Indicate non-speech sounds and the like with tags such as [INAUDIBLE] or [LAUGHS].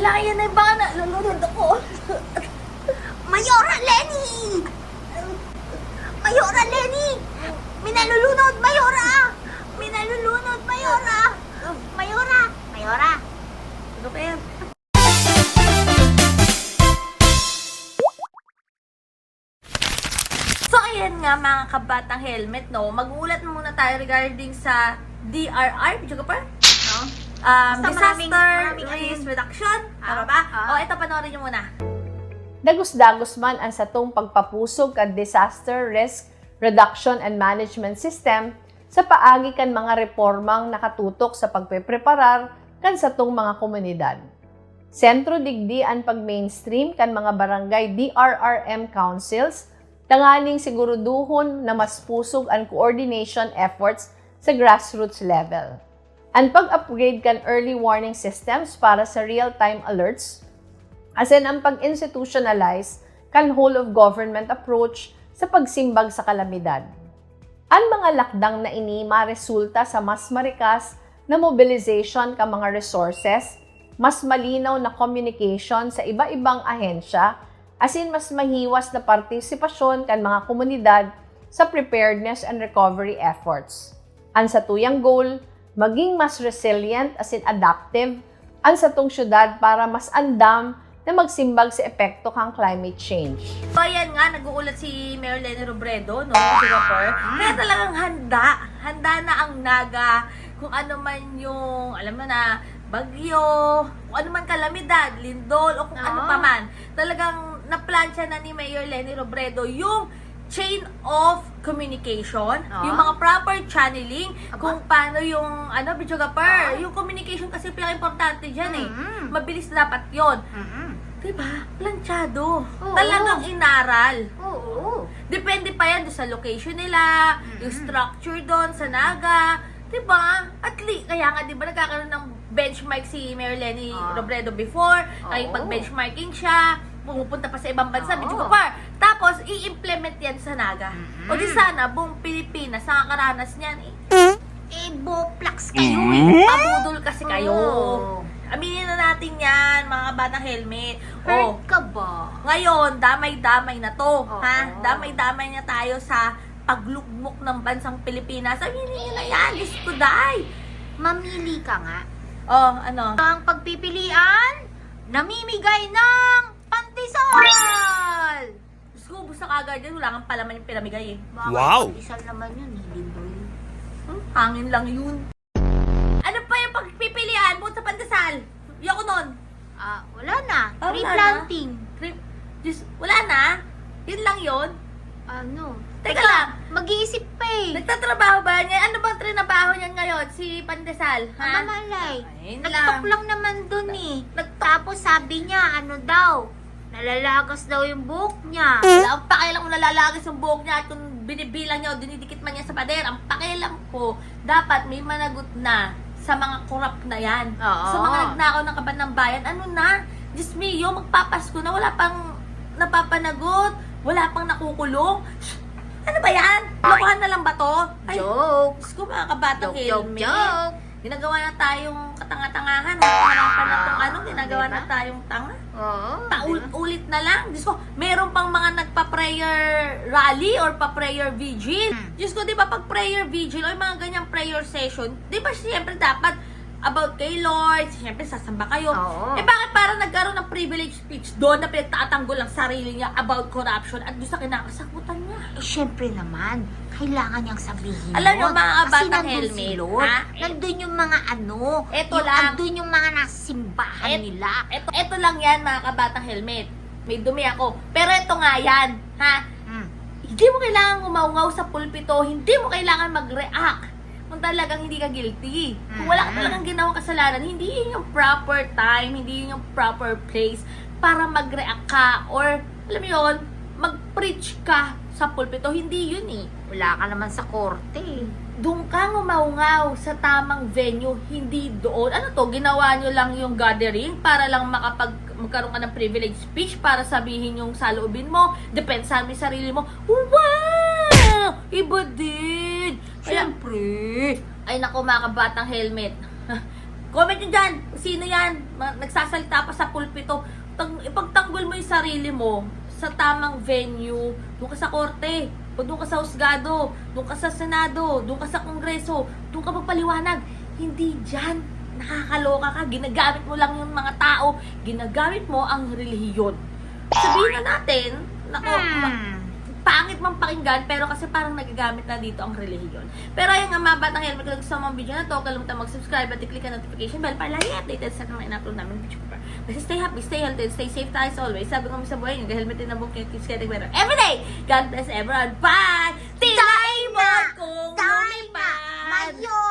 Wala yan na baka na lulunod ako. Mayora Lenny! Mayora Lenny! Minalulunod, Mayora! Minalulunod, Mayora! Mayora! Mayora! Ano ba? So, ayan nga mga kabatang helmet, no? Mag-uulat muna tayo regarding sa DRR, medyo ka pa? Um, Basta disaster maraming- maraming Risk. Reduction. Tama Ah, ba? ah. O, ito, panoorin nyo muna. Dagos-dagos man ang satong pagpapusog kan disaster risk reduction and management system sa paagi kan mga reformang nakatutok sa pagpepreparar kan satong mga komunidad. Sentro digdi ang pag-mainstream kan mga barangay DRRM councils tanganing siguruduhon na mas pusog ang coordination efforts sa grassroots level. Ang pag-upgrade kan early warning systems para sa real-time alerts As in, ang pag-institutionalize kan whole of government approach sa pagsimbag sa kalamidad. Ang mga lakdang na ini maresulta sa mas marikas na mobilization ka mga resources, mas malinaw na communication sa iba-ibang ahensya, as in mas mahiwas na partisipasyon kan mga komunidad sa preparedness and recovery efforts. Ang sa tuyang goal, maging mas resilient as in adaptive ang satong syudad para mas andam na magsimbag sa epekto kang climate change. So, ayan nga, nag-uulat si Mayor Lenny Robredo, no? Singapore. Kaya talagang handa. Handa na ang naga. Kung ano man yung, alam mo na, bagyo, kung ano man kalamidad, lindol, o kung ano Oo. pa man. Talagang naplansya na ni Mayor Lenny Robredo yung chain of communication, Oo. yung mga proper channeling, Aba. kung paano yung, ano, Bichogapur, yung communication kasi pinaka-importante dyan eh. Mm. Mabilis dapat yon Mm-mm. Diba? Planchado. Oo. Talagang inaral. Oo. Depende pa yan sa location nila, yung structure doon, sa Naga. Diba? At least, kaya nga, diba, nagkakaroon ng benchmark si Mayor Lenny Ah. Robredo before. Ay, Oo. pag-benchmarking siya, pumupunta pa sa ibang bansa, Oo. medyo kapar. Tapos, i-implement yan sa Naga. Mhm. O di sana, buong Pilipinas, nakakaranas niyan eh. Eh, boplax kayo eh. Pabudol kasi kayo. Oo. Aminin na natin yan, mga batang helmet. Hurt Oh, ka ba? ngayon, damay-damay na to. Oo. Ha? Damay-damay na tayo sa paglugmok ng bansang Pilipinas. Sabihin niyo na yan, Diyos ko, day. Mamili ka nga. Oh, ano? Ang pagpipilian, namimigay ng pantisol! Ko, busa kagad yan. Wala kang palaman yung pinamigay eh. Bakit Wow! Pantisol naman yun, eh, libre. Hmm? Hangin lang yun. Ano pa yung pagpipilian bukod sa pandesal? Yoko nun. Ah, wala na. Ah, Tree wala na? planting. Trip. Diyos, wala na. Yun lang yun. Ano? Teka lang. Mag-iisip pa eh. Nagtatrabaho ba niya? Ano bang trinabaho niyan ngayon? Si Pandesal? Ha? Mamalay. Ayun Nagtok lang. lang naman dun eh. Tapos sabi niya, ano daw, nalalagas daw yung buhok niya. Wala ang pakialam kung nalalagay sa buhok niya at kung binibilang niya o dinidikit man niya sa pader. Ang pakialam ko, dapat may managot na sa mga korap na yan. Oo. Sa mga nagnakaw ng kaban ng bayan. Ano na? Diyos mio, magpapasko na wala pang napapanagot. Wala pang nakukulong. Ano ba yan? Lokohan na lang ba to? Ay, Joke. Diyos ko mga kabatang Joke, joke, helmet. joke. Ginagawa na tayong katanga-tangahan. Harapan na itong ano, ginagawa na tayong tanga. Oo. Paulit-ulit na lang. Diyos ko, meron pang mga nagpa-prayer rally or pa-prayer vigil. Hmm. Diyos ko, di ba pag prayer vigil o mga ganyang prayer session, di ba siyempre dapat about kay Lord, siyempre sasamba kayo. Oo. Eh bakit parang nagkaroon privilege speech doon na pinagtatanggol ang sarili niya about corruption at sa kinakasakutan niya? Eh, syempre naman, kailangan niyang sabihin Alam niyo, yun. mga Kasi batang nandun helmet, si Lord. ha? Nandun yung mga ano. Eto yung, lang. Nandun yung mga nasimbahan Et- nila. Eto, eto lang yan mga kabatang helmet. May dumi ako. Pero eto nga yan, ha? Mm. Hindi mo kailangan umaungaw sa pulpito, hindi mo kailangan mag-react kung talagang hindi ka guilty. Kung wala ka talagang ginawang kasalanan, hindi yun yung proper time, hindi yun yung proper place para mag-react ka or, alam mo yun, mag-preach ka sa pulpito. Hindi yun eh. Wala ka naman sa korte. eh. Doon ka umaungaw sa tamang venue, hindi doon. Ano to, ginawa nyo lang yung gathering para lang makapag magkaroon ka ng privilege speech para sabihin yung saloobin mo, depensahan mo yung sarili mo. Wow! Iba din! Kaya, Siyempre. ay naku mga kabatang helmet. [LAUGHS] Comment nyo dyan, sino yan? Nagsasalita pa sa pulpito. Tang, ipagtanggol mo yung sarili mo sa tamang venue. Doon ka sa korte, o doon ka sa husgado, doon ka sa senado, doon ka sa kongreso, doon ka magpaliwanag. Hindi dyan. Nakakaloka ka. Ginagamit mo lang yung mga tao. Ginagamit mo ang relihiyon. Sabihin na natin, nako, Hmm pangit mang pakinggan, pero kasi parang nagagamit na dito ang relihiyon. Pero ayun nga mga batang helmet, kung gusto mo ang video na to, kalimutan mag-subscribe at click ang notification bell para lagi updated sa mga in-upload namin video pa. Stay happy, stay healthy, stay safe tayo as always. Sabi ko mo sa buhay nyo, helmet din ang buhok nyo, keeps getting better every day! God bless everyone! Bye! Tilay mo kung lumipad! Mayon!